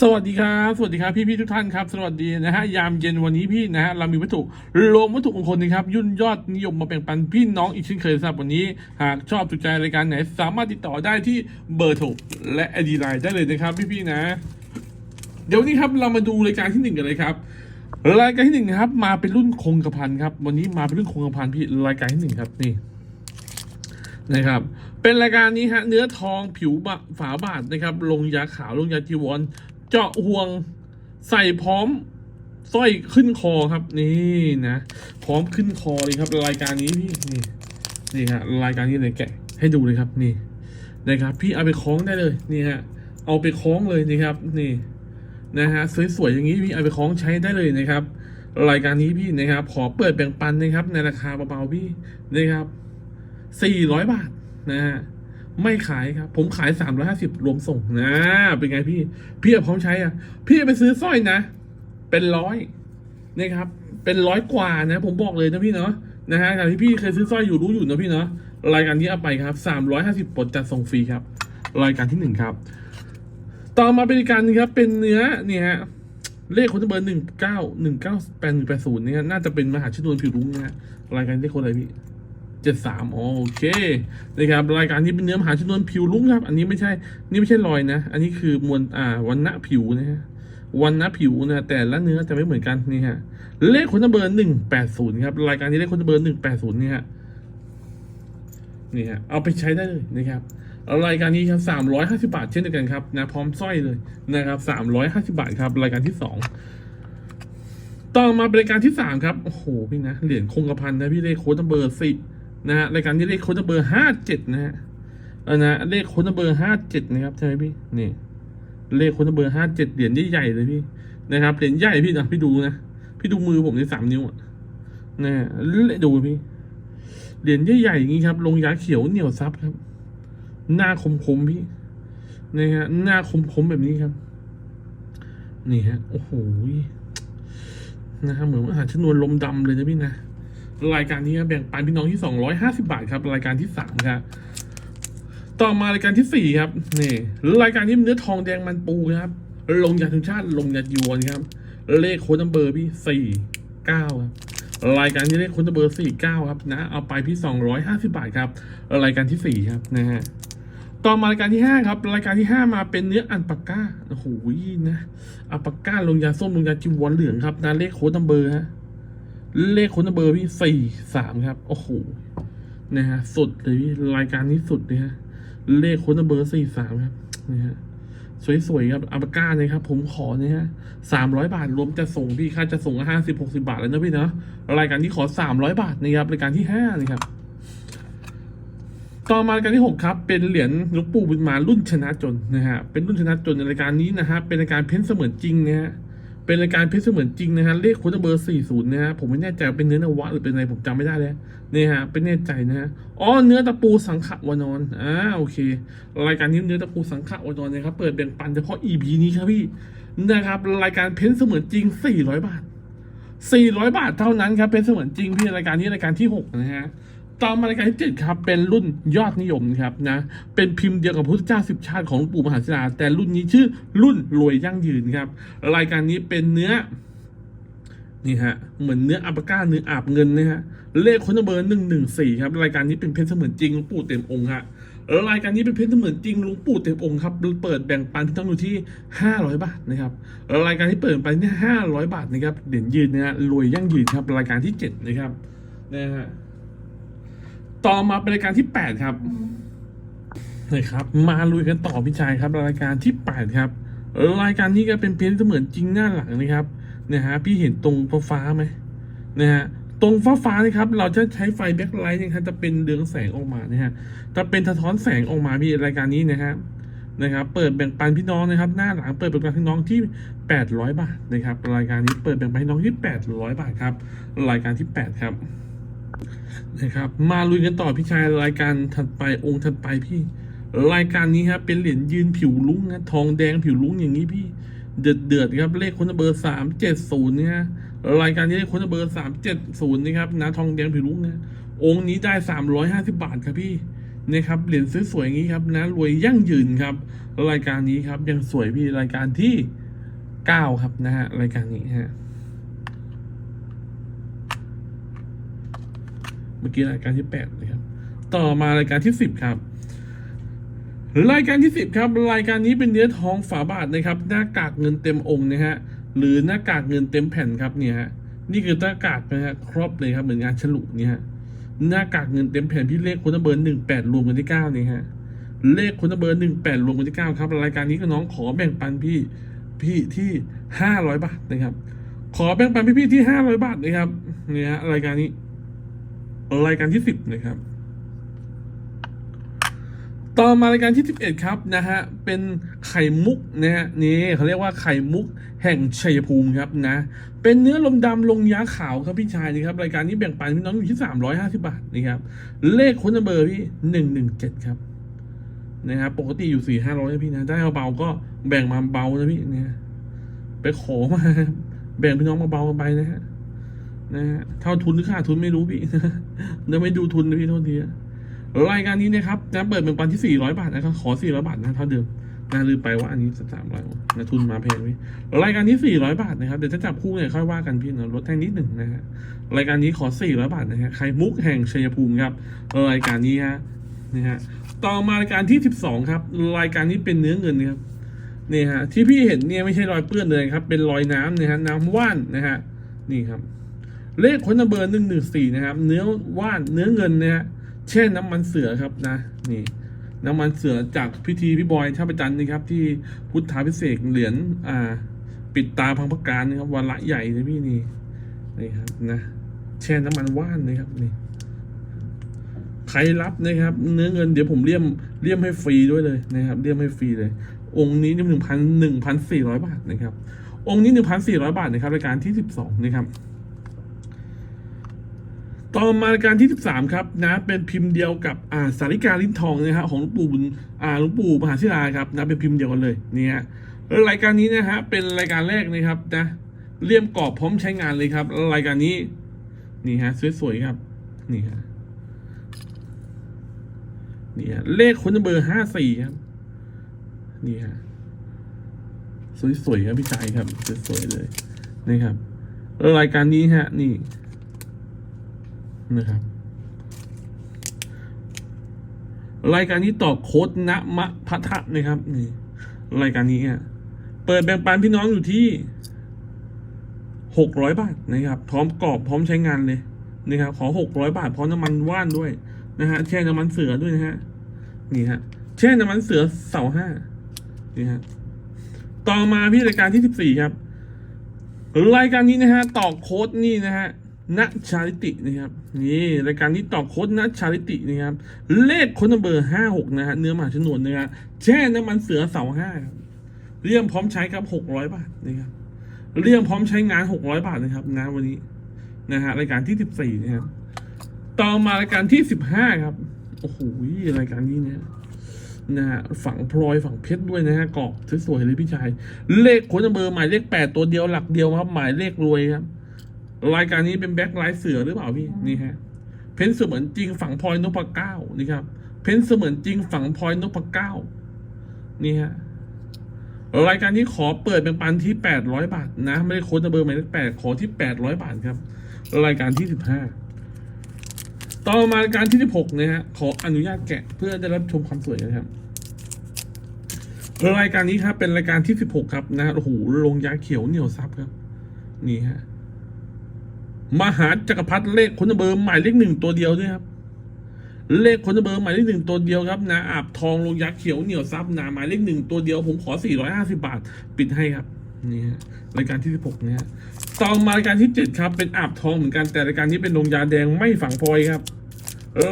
สวัสดีครับ สวัสดีครับพี่พี่ทุกท่านครับ สวัสดีนะฮะยามเย็นวันนี้พี่นะฮะเรามีวัตถุรวมวัตถุมงคลนะครับยุ่นยอดนิยมมาแบ่งปันพี่น้องอีกเช่นเคยสำหรับวันนี้ หากชอบถูกใจรายการไหน สามารถติดต่อได้ที่เบอร์โทรและไอดีไลน์ได้เลยนะครับพี่พี่นะ เดี๋ยวนี้ครับเรามาดูรายการที่หนึ่งกันเลยครับรายการที่หนึ่งครับ มาเป็นรุ่นคงกระพันครับ วันนี้มาเป็นรุ่นคงกระพันพี่รายการที่หนึ่งครับนี่ นะครับ เป็นรายการนี้ฮะเนื้อทองผิวบะฝาบาทนะครับ ลงยาขาวลงยาจีวร เจาะห่วงใส่พร้อมสร้อยขึ้นคอครับนี่นะพร้อมขึ้นคอเลยครับ รายการนี้พี่นี่นี่ฮะรายการนี้เลยแกะให้ดูเลยครับนี่นะครับ พี่เอาไปคล้องได้เลยนี่ฮะเอาไปคล้องเลยนี่ครับ นี่นะฮะสวยๆอย่างนี้พี่เอาไปคล้องใช้ได้เลยนะครับ รายการนี้พี่นะครับ ขอเปิดแบ่งปันนะครับ ในราคาเบาๆพี่นะครับ สี่ร้อยบาทนะฮะไม่ขายครับ ผมขายสามร้อยห้าสิบรวมส่งนะ เป็นไงพี่ พี่พร้อมใช้อะ พี่ไปซื้อสร้อยนะ เป็นร้อยนะครับ เป็นร้อยกว่านะ ผมบอกเลยนะพี่เนาะนะฮะการที่พี่เคยซื้อสร้อยอยู่รู้อยู่นะพี่เนาะรายการนี้เอาไปครับสามร้อยห้าสิบปดจัดส่งฟรีครับ รายการที่หนึ่งครับ ต่อมาเป็นการนึงครับ เป็นเนื้อเนี่ยฮะเลขคนเบอร์หนึ่งเก้าหนึ่งเก้าแปดหนึ่งแปดศูนย์เนี่ยน่าจะเป็นมหาชนวนผิวรุ้งนะฮะรายการเลขคนอะไรพี่ เจ็ดสามโอเคนะครับรายการนี้เป็นเนื้อมหาชนวนผิวลุ้งครับ อันนี้ไม่ใช่นี่ไม่ใช่รอยนะ อันนี้คือมวลอ่าวันณะผิวนะฮะวันณะผิวนะแต่ละเนื้อจะไม่เหมือนกันนี่ฮะเลขคนเบอร์หนึ่งแปดศูนย์ครับรายการนี้เลขคนเบอร์หนึ่งแปดศูนย์นี่ฮะนี่ฮะเอาไปใช้ได้เลยนะครับรายการนี้ครับสามร้อยห้าสิบาทเช่นเดียวกันครับนะพร้อมสร้อยเลยนะครับสามร้อยห้าสิบาทครับ รายการที่สองต่อมาเป็นรายการที่สามครับ โอ้โห พี่นะ เหรียญคงกระพันนะพี่เลขโค้ดเบอร์สิบ นะฮะรายการนี้เลขโค้ดเบอร์ห้าเจ็ดนะฮะเออนะเลขโค้ดเบอร์ห้าเจ็ดนะครับใช่ไหมพี่นี่ เลขโค้ดเบอร์ห้าเจ็ดเหรียญใหญ่ๆเลยพี่นะครับเหรียญใหญ่พี่นะพี่ดูนะพี่ดูมือผมในสามนิ้วอะนะฮะดูพี่เหรียญใหญ่ๆอย่างนี้ครับ ลงยาเขียวเหนียวซับครับ หน้าคมๆพี่นะฮะหน้าคมๆแบบนี้ครับ นี่ฮะโอ้โหนะครับเหมือนอาหารชนวนลมดำเลยนะพี่นะ รายการนี้แบ่งปันพี่น้องที่สองร้อยห้าสิบาทครับ รายการที่สามครับต่อมารายการที่สี่ครับนี่รายการที่เนื้อทองแดงมันปูครับ ลงยาทุนชาติลงยายวนครับ เลขโค้ดนัมเบอร์พี่สี่เก้าครับรายการที่เลขโค้ดนัมเบอร์สี่เก้าครับนะ เอาไปพี่สองร้อยห้าสิบาทครับ รายการที่สี่ครับนะฮะต่อมารายการที่ห้าครับ รายการที่ห้ามาเป็นเนื้ออันปากก้าโอ้โหนะอันปากก้าลงยาส้มลงยาจิวอนเหลืองครับนะเลขโค้ดนัมเบอร์ฮะ เลขค้นเบอร์พี่สี่สามครับ โอ้โห นะฮะ สุดเลยพี่ รายการนี้สุดเลยฮะ เลขค้นเบอร์สี่สามครับ นะฮะ สวยๆครับอัลปาก้านะครับ ผมขอเนะฮะสามร้อยบาท รวมจะส่งพี่ ค่าจะส่งห้าสิบหกสิบาทแล้วนะพี่เนาะ รายการที่ขอสามร้อยบาทนะครับ รายการที่ห้านะครับ ต่อมารายการที่หกครับ เป็นเหรียญลวงปู่บุญมารุ่นชนะจนนะฮะ เป็นรุ่นชนะจนในรายการนี้นะฮะ เป็นรายการเพ้นเสมือนจริงนะฮะ เป็นรายการเพ้นเสมือนจริงนะฮะเลขโค้ดเบอร์สี่ศูนย์นะฮะผมไม่แน่ใจเป็นเนื้อนวะหรือเป็นอะไรผมจำไม่ได้แล้วนี่ฮะเป็นแน่ใจนะฮะอ๋อเนื้อตะปูสังขวานอนอ่าโอเค รายการนี้เนื้อตะปูสังขวานอนนะครับเปิดแบ่งปันเฉพาะ EP นี้ครับพี่นะครับรายการเพ้นเสมือนจริงสี่ร้อยบาท 400 บาทเท่านั้นครับเป็นเสมือนจริงพี่รายการนี้รายการที่ 6 นะฮะ ต่อมารายการที่7ครับเป็นรุ่นยอดนิยมครับนะเป็นพิมพ์เดียวกับพุทธเจ้าสิบชาติของหลวงปู่มหาศิลาแต่รุ่นนี้ชื่อรุ่นรวยยั่งยืนครับ รายการนี้เป็นเนื้อนี่ฮะเหมือนเนื้ออัปก้าเนื้ออาบเงินนะฮะเลขคนเบอร์หนึ่งหนึ่งสี่ครับรายการนี้เป็นเพชรเสมือนจริงหลวงปู่เต็มองค์ฮะแล้วรายการนี้เป็นเพชรเสมือนจริงหลวงปู่เต็มองค์ครับเปิดแบ่งปันพี่ต้องอยู่ที่ห้าร้อยบาทนะครับรายการที่เปิดไปเนี่ยห้าร้อยบาทนะครับเด่นยืนนะฮะรวยยั่งยืนครับรายการที่เจ็ดนะครับนะฮะ ต่อมาเป็นรายการที่แปดครับนะครับ มาลุยกันต่อพี่ชายครับ รายการที่แปดครับรายการนี้ก็เป็นเพชรเสมือนจริงหน้าหลังนะครับนะฮะพี่เห็นตรงฟ้าฟ้าๆไหมนะฮะตรงฟ้าฟ้าๆนี่ครับเราจะใช้ไฟแบ็คไลท์นะครับจะเป็นเรืองแสงออกมานะฮะจะเป็นสะท้อนแสงออกมาพี่รายการนี้นะฮะนะครับ เปิดแบ่งปันพี่น้องนะครับ หน้าหลังเปิดแบ่งปันพี่น้องที่ 800 บาทนะครับ รายการนี้เปิดแบ่งปันพี่น้องที่ 800 บาทครับ รายการที่ 8 ครับ นะครับ มาลุยกันต่อพี่ชายรายการถัดไปองค์ถัดไปพี่ รายการนี้ครับเป็นเหรียญยืนผิวลุ้งนะทองแดงผิวลุ้งอย่างนี้พี่ เดือดเดือดครับเลขคนเบอร์สามเจ็ดศูนย์เนี่ยรายการนี้เลขคนเบอร์สามเจ็ดศูนย์นะครับนะทองแดงผิวลุ้งนะองค์นี้ได้สามร้อยห้าสิบาทครับพี่นี่ครับเหรียญสวยๆอย่างนี้ครับนะรวยยั่งยืนครับ รายการนี้ครับยังสวยพี่รายการที่เก้าครับนะฮะรายการนี้ฮะ มื่อกี้รายการที่แปดเลยครับ ต่อมารายการที่สิบครับรายการที่สิบครับ รายการนี้เป็นเนื้อทองฝาบาทนะครับ หน้ากากเงินเต็มองค์นะฮะหรือหน้ากากเงินเต็มแผ่นครับเนี่ยฮะนี่คือหน้ากากนะฮะครอบเลยครับเหมือนงานฉลุเนี่ยฮะหน้ากากเงินเต็มแผ่นพี่เลขคนเบอร์หนึ่งแปดรวมกันที่เก้านี่ฮะเลขคนเบอร์หนึ่งแปดรวมกันที่เก้าครับ รายการนี้ก็น้องขอแบ่งปันพี่พี่ที่ห้าร้อยบาทนะครับ ขอแบ่งปันพี่พี่ที่ห้าร้อยบาทนะครับเนี่ยฮะรายการนี้ รายการที่สิบนะครับ ต่อมารายการที่11ครับนะฮะเป็นไข่มุกนะฮะนี่เขาเรียกว่าไข่มุกแห่งชัยภูมิครับนะ เป็นเนื้อลมดำลงยาขาวครับพี่ชายนะครับ รายการนี้แบ่งปันพี่น้องอยู่ที่350บาทนะครับ เลขคุณเบอร์พี่117ครับนะครับปกติอยู่4 500นะพี่นะได้เบาๆก็แบ่งมาเบานะพี่เนี่ยไปขอมาแบ่งพี่น้องมาเบากันไปนะฮะ นะฮะเท่าทุนหรือขาดทุนไม่รู้พี่เดี๋ยวไม่ดูทุนนะพี่โทษทีรายการนี้นะครับจะเปิดเป็นปันที่ 400 บาทนะครับขอ 400 บาทนะเท่าเดิมนะลืมไปว่าอันนี้สามร้อยนะทุนมาแพงพี่รายการนี้400บาทนะครับ เดี๋ยวจะจับคู่เนี่ยค่อยว่ากันพี่นะลดแท่งนิดหนึ่งนะฮะรายการนี้ขอ400บาทนะฮะไข่มุกแห่งชัยภูมิครับรายการนี้ฮะนี่ฮะต่อมารายการที่12ครับ รายการนี้เป็นเนื้อเงินนะครับนี่ฮะที่พี่เห็นเนี่ยไม่ใช่รอยเปื้อนเลยครับ เป็นรอยน้ำนะฮะน้ำว่านนะฮะนี่ครับ เลขคนเบอร์หนึ่งหนึ่งสี่นะครับ เนื้อว่านเนื้อเงินเนะฮะเช่นน้ำมันเสือครับนะนี่ น้ำมันเสือจากพิธีพี่บอยท่าประจันนะครับ ที่พุทธาพิเศษเหรียญอ่า ปิดตาพังประการนะครับวันละใหญ่เลยพี่นี่นี่ครับนะแช่น้ำมันว่านนะครับนี่ใครรับนะครับ เนื้อเงินเดี๋ยวผมเลี่ยมเลี่ยมให้ฟรีด้วยเลยนะครับเลี่ยมให้ฟรีเลย องค์นี้หนึ่งพันหนึ่งพันสี่ร้อยบาทนะครับ องค์นี้หนึ่งพันสี่ร้อยบาทนะครับรายการที่สิบสองนะครับ ต่อมารายการที่ 13 ครับนะเป็นพิมพ์เดียวกับอ่าสาริกาลิ้นทองนะฮะของหลวงปู่บุญอ่าหลวงปู่มหาศิลาครับนะเป็นพิมพ์เดียวกันเลยเนี่ยฮะแล้วรายการนี้นะฮะเป็นรายการแรกนะครับนะเลี่ยมกรอบพร้อมใช้งานเลยครับ รายการนี้นี่ฮะสวยๆครับนี่ฮะนี่ฮะเลขคนเบอร์ห้าสี่ครับนี่ฮะสวยๆครับพี่ชายครับสวยๆเลยนะครับรายการนี้ฮะ นี่ นะครับ รายการนี้ต่อโค้ดณมะพัทะนะครับนี่รายการนี้อะเปิดแบ่งปันพี่น้องอยู่ที่หกร้อยบาทนะครับ พร้อมกรอบพร้อมใช้งานเลยนะครับ ขอหกร้อยบาทพร้อมน้ำมันว่านด้วยนะฮะแช่น้ำมันเสือด้วยนะฮะนี่ฮะแช่น้ำมันเสือเสาห้านี่ฮะต่อมาพี่รายการที่สิบสี่ครับ รายการนี้นะฮะต่อโค้ดนี่นะฮะ ณชาลิตินะครับนี่รายการนี้ต่อโค้ดณชาลิตินะครับเลขโค้ดนัมเบอร์ห้าหกนะฮะเนื้อมาชนวนนะฮะแช่น้ำมันเสือเสาห้าครับเรียมพร้อมใช้ครับหกร้อยบาทนะครับเรียมพร้อมใช้งานหกร้อยบาทนะครับนะวันนี้นะฮะรายการที่สิบสี่นะครับต่อมารายการที่สิบห้าครับโอ้โหรายการนี้เนี่ยนะฮะฝังพลอยฝังเพชรด้วยนะฮะกรอบสวยๆเลยพี่ชายเลขโค้ดเบอร์หมายเลขแปดตัวเดียวหลักเดียวครับหมายเลขรวยครับ รายการนี้เป็นแบ็คไลท์เสือหรือเปล่าพี่นี่ฮะ เพ้นเสมือนจริงฝังพลอยนพเก้านี่ครับ เพ้นเสมือนจริงฝังพลอยนพเก้านี่ฮะรายการนี้ขอเปิดเป็นปันที่แปดร้อยบาทนะ ไม่ได้โค้ดเบอร์หมายเลขแปดขอที่แปดร้อยบาทครับ รายการที่สิบห้าต่อมารายการที่ 16นะฮะขออนุญาตแกะเพื่อได้รับชมความสวยนะครับรายการนี้ครับเป็นรายการที่ 16 ครับนะโอ้โหลงยาเขียวเหนียวซับครับ นี่ฮะ มหาจักรพรรดิเลขคนเบอร์หมายเลขหนึ่งตัวเดียวด้วยครับ เลขคนเบอร์หมายเลขหนึ่งตัวเดียวครับนะอาบทองลงยาเขียวเหนียวซับนะหมายเลขหนึ่งตัวเดียวผมขอ450บาท ปิดให้ครับนี่ฮะรายการที่16นะฮะต่อมารายการที่7ครับเป็นอาบทองเหมือนกันแต่รายการนี้เป็นลงยาแดงไม่ฝังพลอยครับ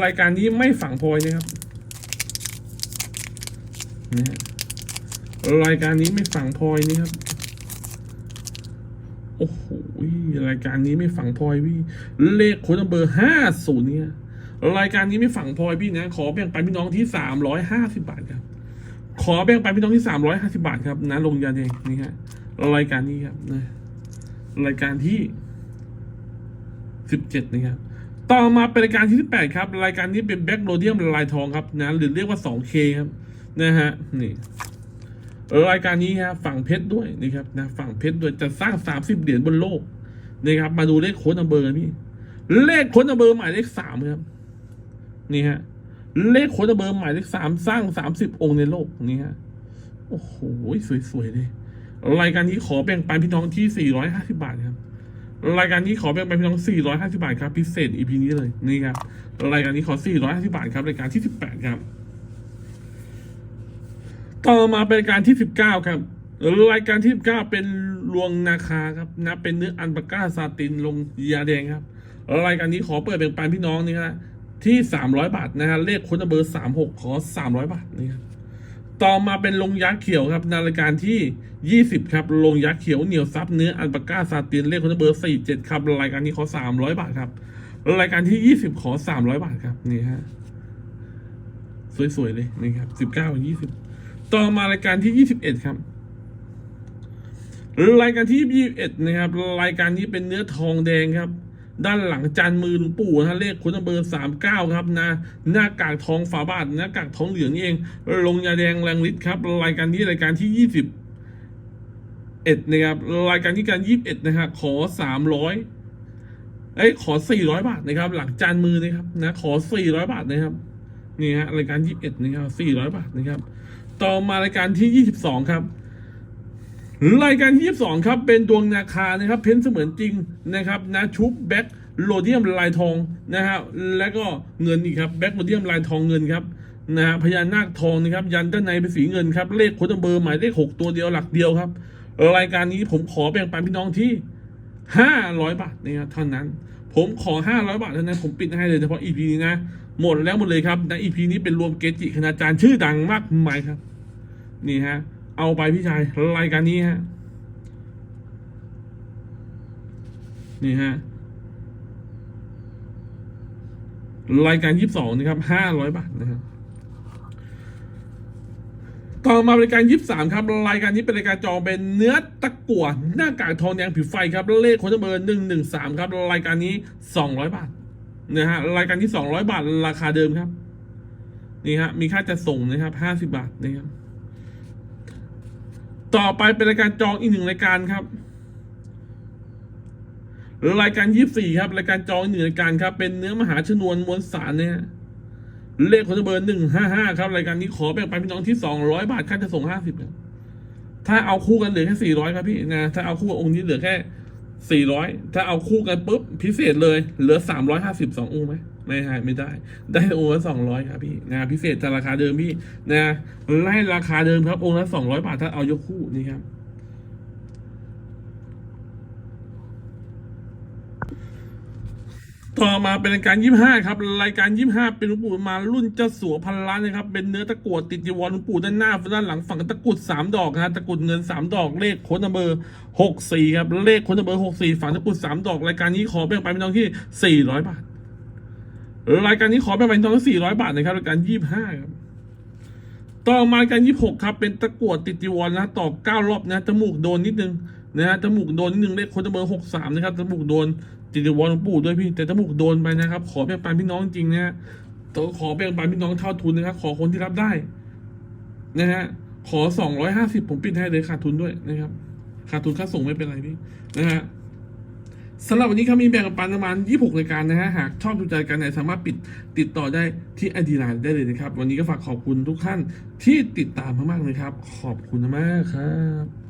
รายการนี้ไม่ฝังพลอยนะครับนะฮะรายการนี้ไม่ฝังพลอยนี่ครับ โอ้โห รายการนี้ไม่ฝังพลอยพี่ เลขโค้ดเบอร์ห้าศูนย์เนี่ยรายการนี้ไม่ฝังพลอยพี่นะขอแบ่งปันพี่น้องที่สามร้อยห้าสิบาทครับ ขอแบ่งปันพี่น้องที่สามร้อยห้าสิบาทครับนะลงยาแดงนี่ฮะรายการนี้ครับนะรายการที่สิบเจ็ดนะครับต่อมาเป็นรายการที่แปดครับ รายการนี้เป็นแบ็กโรเดียมลายทองครับนะหรือเรียกว่า 2K คครับนะฮะนี่รายการนี้ฮะฝั่งเพชรด้วยนะครับนะฝั่งเพชรด้วยจะสร้าง30เหรียญบนโลก นะครับ มาดูเลขโค้ดนัมเบอร์กันพี่ เลขโค้ดนัมเบอร์หมายเลขสามครับ นี่ฮะ เลขโค้ดนัมเบอร์หมายเลขสามสร้าง30องค์ในโลกนี่ฮะ โอ้โห สวยๆเลย รายการนี้ขอแบ่งปันพี่น้องที่450บาทครับ รายการนี้ขอแบ่งปันพี่น้อง450บาทครับ พิเศษ EP นี้เลย นี่ครับ รายการนี้ขอ450บาทครับ รายการที่18ครับ ต่อมาเป็นรายการที่19ครับ รายการที่19เป็นลวงนาคาครับนะเป็นเนื้ออันปาก้าซาตินลงยาแดงครับ รายการนี้ขอเปิดแบ่งปันพี่น้องนี่ฮะที่300บาทนะฮะเลขค้ดเบอร์36ขอ300บาทนี่ครับต่อมาเป็นลงยักษ์เขียวครับในรายการที่ 20 ครับลงยักษ์เขียวเหนียวซับเนื้ออันปาก้าซาตินเลขคนเบอร์47ครับรายการนี้ขอ 300 บาทครับรายการที่ 20 ขอ 300 บาทครับนี่ฮะสวยๆเลยนี่ครับ19 20 ต่อมารายการที่ 21 ครับ รายการที่ 21 นะครับ รายการนี้เป็นเนื้อทองแดงครับ ด้านหลังจานมือหลวงปู่นะเลขคุณเบอร์สามเก้าครับนะหน้ากากทองฝาบาทหน้ากากทองเหลืองนี่เอง ลงยาแดงแรงฤทธิ์ครับ รายการที่รายการที่ยี่สิบเอ็ดนะครับ รายการที่การยี่สิบเอ็ดนะฮะขอสามร้อยเอ้ย ขอสี่ร้อยบาทนะครับ หลังจานมือนะครับนะ ขอสี่ร้อยบาทนะครับนี่ฮะรายการยี่สิบเอ็ดนะครับสี่ร้อยบาทนะครับ ต่อมารายการที่ยี่สิบสองครับ รายการที่ 22 ครับ เป็นดวงนาคานะครับ เพ้นเสมือนจริงนะครับนะชุบแบ็คโรเดียมลายทองนะฮะแล้วก็เงินอีกครับแบ็คโรเดียมลายทองเงินครับนะฮะพญานาคทองนะครับ ยันด้านในเป็นสีเงินครับ เลขโค้ดเบอร์หมายเลขหกตัวเดียวหลักเดียวครับ รายการนี้ผมขอแบ่งปันพี่น้องที่500บาทนะครับเท่านั้น ผมขอ500บาทเท่านั้นผมปิดให้เลยเฉพาะ EP นี้นะหมดแล้วหมดเลยครับใน EP นี้เป็นรวมเกจิคณาจารย์ชื่อดังมากมายครับ นี่ฮะ เอาไปพี่ชายรายการนี้ฮะ นี่ฮะ รายการยี่สิบสองนะครับห้าร้อยบาทนะครับต่อมารายการยี่สิบสามครับรายการนี้เป็นรายการจองเป็นเนื้อตะกั่วหน้ากากทองแดงผิวไฟครับเลขโค้ดเบอร์หนึ่งหนึ่งสามครับรายการนี้สองร้อยบาทนะฮะรายการที่สองร้อยบาทราคาเดิมครับ นี่ฮะมีค่าจัดส่งนะครับห้าสิบาทนะครับ ต่อไปเป็นรายการจองอีกหนึ่งรายการครับรายการยี่สี่ครับรายการจองอีกหนึ่งรายการครับ เป็นเนื้อมหาชนวนมวลสารเนี่ยเลขคนเบอร์หนึ่งห้าห้าครับรายการนี้ขอแบ่งปันพี่น้องที่สองร้อยบาทค่าจะส่งห้าสิบถ้าเอาคู่กันเหลือแค่สี่ร้อยครับพี่นะถ้าเอาคู่กับองค์นี้เหลือแค่สี่ร้อยถ้าเอาคู่กันปุ๊บพิเศษเลยเหลือสามร้อยห้าสิบสององค์ไหม ไม่ใช่ไม่ได้ ได้องค์ละสองร้อยครับพี่นะพิเศษแต่ราคาเดิมพี่นะให้ราคาเดิมครับองค์ละสองร้อยบาทถ้าเอายกคู่นี่ครับต่อมาเป็นรายการยี่ห้าครับ รายการยี่ห้าเป็นหลวงปู่มารุ่นเจ้าสัวพันล้านนะครับ เป็นเนื้อตะกรวดติดจีวรหลวงปู่ด้านหน้าด้านหลังฝั่งตะกรุดสามดอกนะตะกรุดเงินสามดอกเลขโค้ดนัมเบอร์หกสี่ครับเลขโค้ดนัมเบอร์หกสี่ฝั่งตะกรุดสามดอกรายการนี้ขอแบ่งไปเป็นน้องที่สี่ร้อยบาท รายการนี้ขอไปเป็นน้องสี่ร้อยบาทนะครับรายการยี่ห้าครับต่อมาการยี่หกครับ เป็นตะกวดติดจีวรนะต่อเก้ารอบนะจมูกโดนนิดนึงนะฮะจมูกโดนนิดนึงเลขคนเบอร์หกสามนะครับจมูกโดนติดจีวรหลวงปู่ด้วยพี่แต่จมูกโดนไปนะครับ ขอแบ่งปันพี่น้องจริงนะฮะต้องขอแบ่งปันพี่น้องเท่าทุนนะครับ ขอคนที่รับได้นะฮะขอสองร้อยห้าสิบผมปิดให้เลยขาดทุนด้วยนะครับขาดทุนค่าส่งไม่เป็นไรพี่นะฮะ สำหรับวันนี้ครับมีแบ่งปันประมาณ 26รายการนะฮะ หากชอบดูใจกันไหนสามารถปิดติดต่อได้ที่ไอดีไลน์ได้เลยนะครับ วันนี้ก็ฝากขอบคุณทุกท่านที่ติดตามมากๆเลยครับ ขอบคุณมากครับ